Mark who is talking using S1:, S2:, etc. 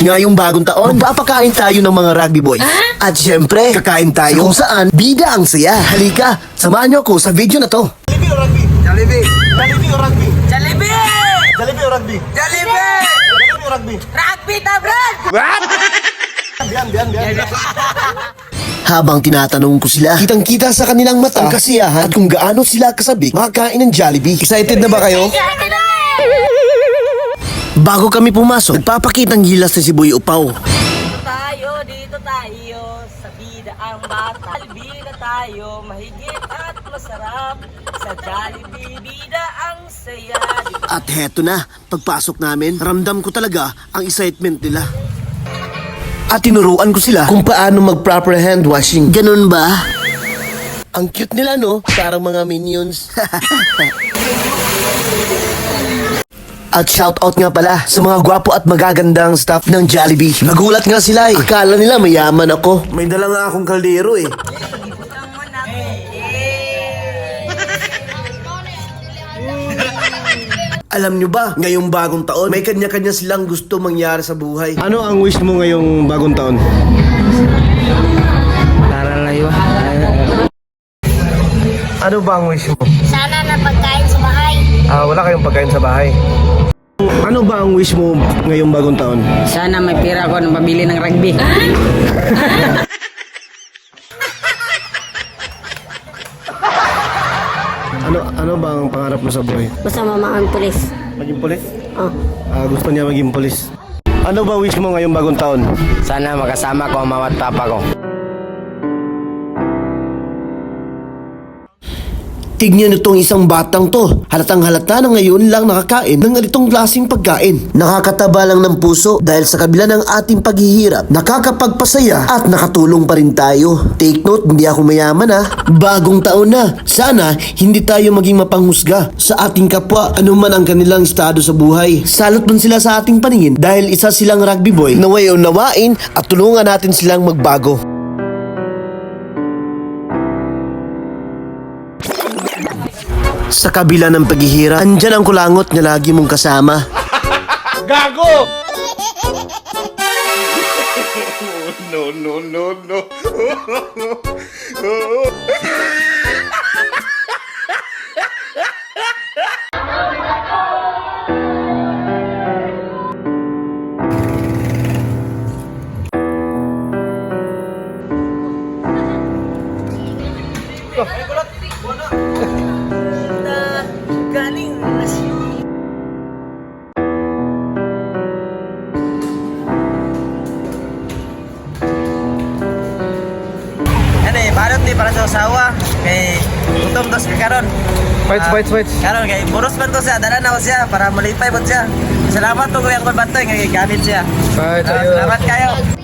S1: Ngayong bagong taon, magpapakain tayo ng mga rugby boys. At syempre, kakain tayo kung saan bida ang saya. Halika, samahan niyo ako sa video na to.
S2: Jollibee o rugby?
S3: Jollibee!
S2: Jollibee o rugby?
S4: Jollibee!
S2: Jollibee o rugby?
S4: Jollibee!
S2: Jollibee o rugby?
S4: Rugby ta, Brad!
S2: Biyan, biyan, biyan.
S1: Habang tinatanong ko sila, kitang-kita sa kanilang mata ang kasiyahan at kung gaano sila kasabik makakain ng Jollibee. Excited na ba kayo? Bago kami pumasok, nagpapakitang gilas na si Boy Upaw.
S4: Dito tayo, dito tayo, sa bida ang bata. Bida tayo, mahigit at masarap. Sa Jollibee, bida ang saya.
S1: At heto na, pagpasok namin, ramdam ko talaga ang excitement nila. At tinuruan ko sila kung paano mag-proper hand washing. Ganun ba? Ang cute nila no, parang mga minions. At shoutout nga pala sa mga gwapo at magagandang staff ng Jollibee. Nagulat nga sila eh. Akala nila mayaman ako. May dala nga akong kaldero eh. Alam nyo ba, ngayong bagong taon, may kanya-kanya silang gusto mangyari sa buhay. Ano ang wish mo ngayong bagong taon? Ano ba ang wish mo?
S5: Sana na pagkain sa bahay.
S1: Ah, wala kayong pagkain sa bahay. Ano ba ang wish mo ngayong bagong taon?
S3: Sana may pira ko ng pabili ng rugby.
S1: Ano ano ba ang pangarap mo sa buhay?
S5: Basta mamaan pulis.
S1: Maging pulis?
S5: Oh.
S1: Ah, gusto niya maging pulis. Ano ba wish mo ngayong bagong taon?
S3: Sana makasama ko ang mama at papa ko.
S1: Tignan itong isang batang to. Halatang halata na ngayon lang nakakain ng ganitong klaseng pagkain. Nakakataba lang ng puso dahil sa kabila ng ating paghihirap, nakakapagpasaya at nakatulong pa rin tayo. Take note, hindi ako mayaman ha. Bagong taon na. Sana hindi tayo maging mapanghusga sa ating kapwa anuman ang kanilang estado sa buhay. Salot man sila sa ating paningin dahil isa silang rugby boy na way unawain at tulungan natin silang magbago. Sa kabila ng paghihirap, andyan ang kulangot na lagi mong kasama.
S4: Na
S6: ni para sa usawa. Kay gutom dos ka karon.
S3: Fights,
S6: Ah,
S3: fights, fights.
S6: Karon kay buros man to siya, dala na ko siya para malipay po siya. Salamat to kuyang konbatoy nga gamit siya.
S3: Fights, ayo.
S6: salamat kayo.